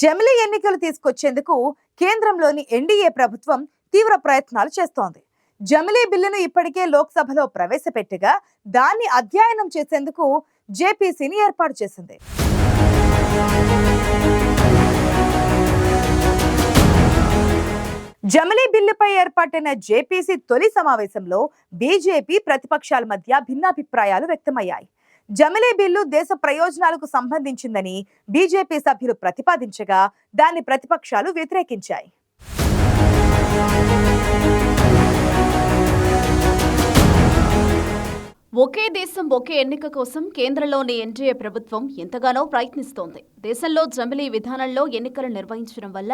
జమిలీ ఎన్నికలు తీసుకొచ్చేందుకు కేంద్రంలోని ఎన్డీఏ ప్రభుత్వం తీవ్ర ప్రయత్నాలు చేస్తోంది. జమిలీ బిల్లును ఇప్పటికే లోక్సభలో ప్రవేశపెట్టగా దాన్ని అధ్యయనం చేసేందుకు జేపీసీని ఏర్పాటు చేసింది. జమిలీ బిల్లుపై ఏర్పాటైన జేపీసీ తొలి సమావేశంలో బీజేపీ ప్రతిపక్షాల మధ్య భిన్నాభిప్రాయాలు వ్యక్తమయ్యాయి. జమిలీ బిల్లు దేశ ప్రయోజనాలకు సంబంధించిందని బీజేపీ సభ్యులు ప్రతిపాదించగా దాన్ని ప్రతిపక్షాలు వ్యతిరేకించాయి. ఒకే దేశం ఒకే ఎన్నిక కోసం కేంద్రంలోని ఎన్డీఏ ప్రభుత్వం ఎంతగానో ప్రయత్నిస్తోంది. దేశంలో జమిలీ విధానంలో ఎన్నికలు నిర్వహించడం వల్ల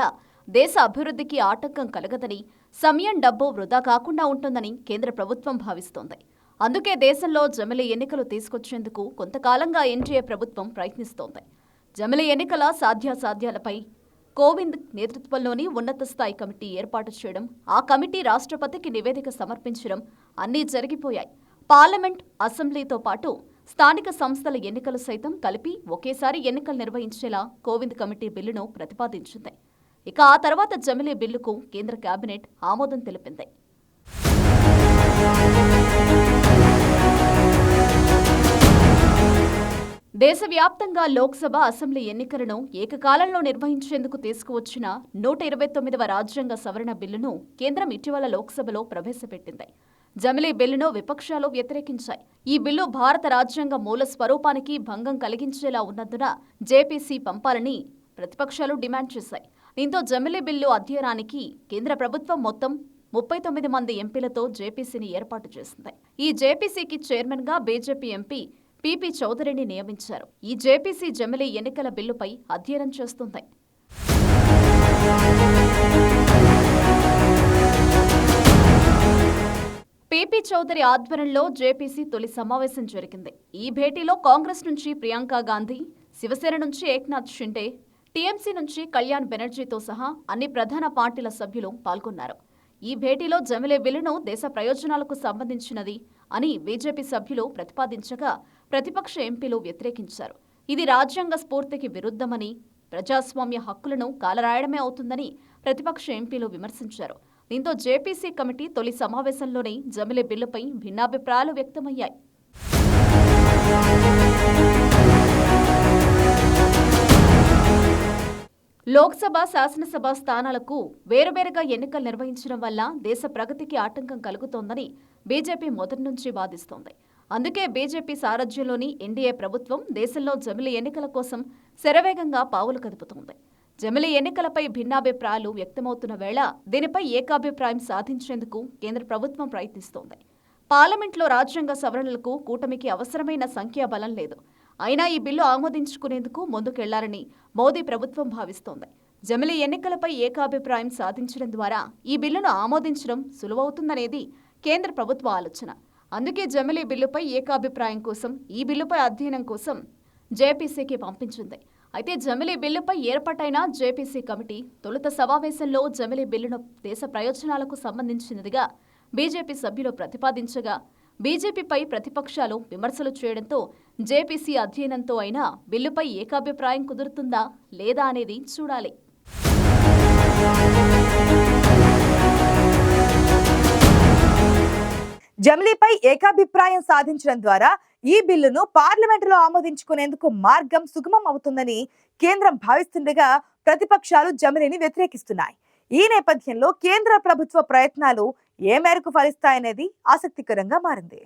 దేశ అభివృద్ధికి ఆటంకం కలగదని సమయం డబ్బు వృధా కాకుండా ఉంటుందని కేంద్ర ప్రభుత్వం భావిస్తోంది. అందుకే దేశంలో జమిలి ఎన్నికలు తీసుకొచ్చేందుకు కొంతకాలంగా ఎన్డీఏ ప్రభుత్వం ప్రయత్నిస్తోంది. జమిలి ఎన్నికల సాధ్యాసాధ్యాలపై కోవింద్ నేతృత్వంలోని ఉన్నత స్థాయి కమిటీ ఏర్పాటు చేయడం ఆ కమిటీ రాష్ట్రపతికి నివేదిక సమర్పించడం అన్నీ జరిగిపోయాయి. పార్లమెంట్ అసెంబ్లీతో పాటు స్థానిక సంస్థల ఎన్నికలు సైతం కలిపి ఒకేసారి ఎన్నికలు నిర్వహించేలా కోవింద్ కమిటీ బిల్లును ప్రతిపాదించింది. ఇక ఆ తర్వాత జమిలీ బిల్లుకు కేంద్ర కేబినెట్ ఆమోదం తెలిపింది. దేశవ్యాప్తంగా లోక్సభ అసెంబ్లీ ఎన్నికలను ఏకకాలంలో నిర్వహించేందుకు తీసుకువచ్చిన నూట ఇరవై తొమ్మిదవ రాజ్యాంగ సవరణ బిల్లును కేంద్రం ఇటీవల లోక్సభలో ప్రవేశపెట్టింది. జమిలీ బిల్లును విపక్షాలు వ్యతిరేకించాయి. ఈ బిల్లు భారత రాజ్యాంగ మూల స్వరూపానికి భంగం కలిగించేలా ఉన్నందున జేపీసీ పంపాలని ప్రతిపక్షాలు డిమాండ్ చేశాయి. దీంతో జమిలీ బిల్లు అధ్యయనానికి కేంద్ర ప్రభుత్వం మొత్తం ముప్పై తొమ్మిది మంది ఎంపీలతో జేపీసీని ఏర్పాటు చేసింది. ఈ జేపీసీకి చైర్మన్గా బీజేపీ ఎంపీ పిపి చౌదరిని నియమించారు. ఈ జేపీసీ జమిలీ ఎన్నికల బిల్లుపై అధ్యయనం చేస్తుంది. పీపీ చౌదరి ఆధ్వర్యంలో జేపీసీ తొలి సమావేశం జరిగింది. ఈ భేటీలో కాంగ్రెస్ నుంచి ప్రియాంక గాంధీ శివసేన నుంచి ఏక్నాథ్ షిండే టీఎంసీ నుంచి కళ్యాణ్ బెనర్జీతో సహా అన్ని ప్రధాన పార్టీల సభ్యులు పాల్గొన్నారు. ఈ భేటీలో జమిలే బిల్లును దేశ ప్రయోజనాలకు సంబంధించినది అని బీజేపీ సభ్యులు ప్రతిపాదించగా ప్రతిపక్ష ఎంపీలు వ్యతిరేకించారు. ఇది రాజ్యాంగ స్ఫూర్తికి విరుద్ధమని ప్రజాస్వామ్య హక్కులను కాలరాయడమే అవుతుందని ప్రతిపక్ష ఎంపీలు విమర్శించారు. దీంతో జేపీసీ కమిటీ తొలి సమావేశంలోనే జమిలే బిల్లుపై భిన్నాభిప్రాయాలు వ్యక్తమయ్యాయి. లోక్సభ శాసనసభ స్థానాలకు వేరువేరుగా ఎన్నికలు నిర్వహించడం వల్ల దేశ ప్రగతికి ఆటంకం కలుగుతోందని బీజేపీ మొదటి నుంచి వాదిస్తోంది. అందుకే బీజేపీ సారథ్యంలోని ఎన్డీఏ ప్రభుత్వం దేశంలో జమిలి ఎన్నికల కోసం శరవేగంగా పావులు కదుపుతోంది. జమిలి ఎన్నికలపై భిన్నాభిప్రాయాలు వ్యక్తమవుతున్న వేళ దీనిపై ఏకాభిప్రాయం సాధించేందుకు కేంద్ర ప్రభుత్వం ప్రయత్నిస్తోంది. పార్లమెంట్లో రాజ్యాంగ సవరణలకు కూటమికి అవసరమైన సంఖ్యాబలం లేదు. అయినా ఈ బిల్లు ఆమోదించుకునేందుకు ముందుకెళ్ళాలని మోదీ ప్రభుత్వం భావిస్తోంది. జమిలి ఎన్నికలపై ఏకాభిప్రాయం సాధించడం ద్వారా ఈ బిల్లును ఆమోదించడం సులువవుతుందనేది కేంద్ర ప్రభుత్వ ఆలోచన. అందుకే జమిలి బిల్లుపై ఏకాభిప్రాయం కోసం ఈ బిల్లుపై అధ్యయనం కోసం జేపీసీకి పంపించింది. అయితే జమిలి బిల్లుపై ఏర్పాటైన జేపీసీ కమిటీ తొలుత సమావేశంలో జమిలి బిల్లును దేశ ప్రయోజనాలకు సంబంధించినదిగా బీజేపీ సభ్యులు ప్రతిపాదించగా బీజేపీపై ప్రతిపక్షాలు విమర్శలు చేయడంతో జేపీసీ అధ్యయనంతో అయినా బిల్లుపై ఏకాభిప్రాయం కుదురుతుందా లేదా అనేది చూడాలి. జమిలీపై ఏకాభిప్రాయం సాధించడం ద్వారా ఈ బిల్లును పార్లమెంటులో ఆమోదించుకునేందుకు మార్గం సుగమం అవుతుందని కేంద్రం భావిస్తుండగా ప్రతిపక్షాలు జమిలీని వ్యతిరేకిస్తున్నాయి. ఈ నేపథ్యంలో కేంద్ర ప్రభుత్వ ప్రయత్నాలు ఏ మేరకు ఫలిస్తాయనేది ఆసక్తికరంగా మారింది.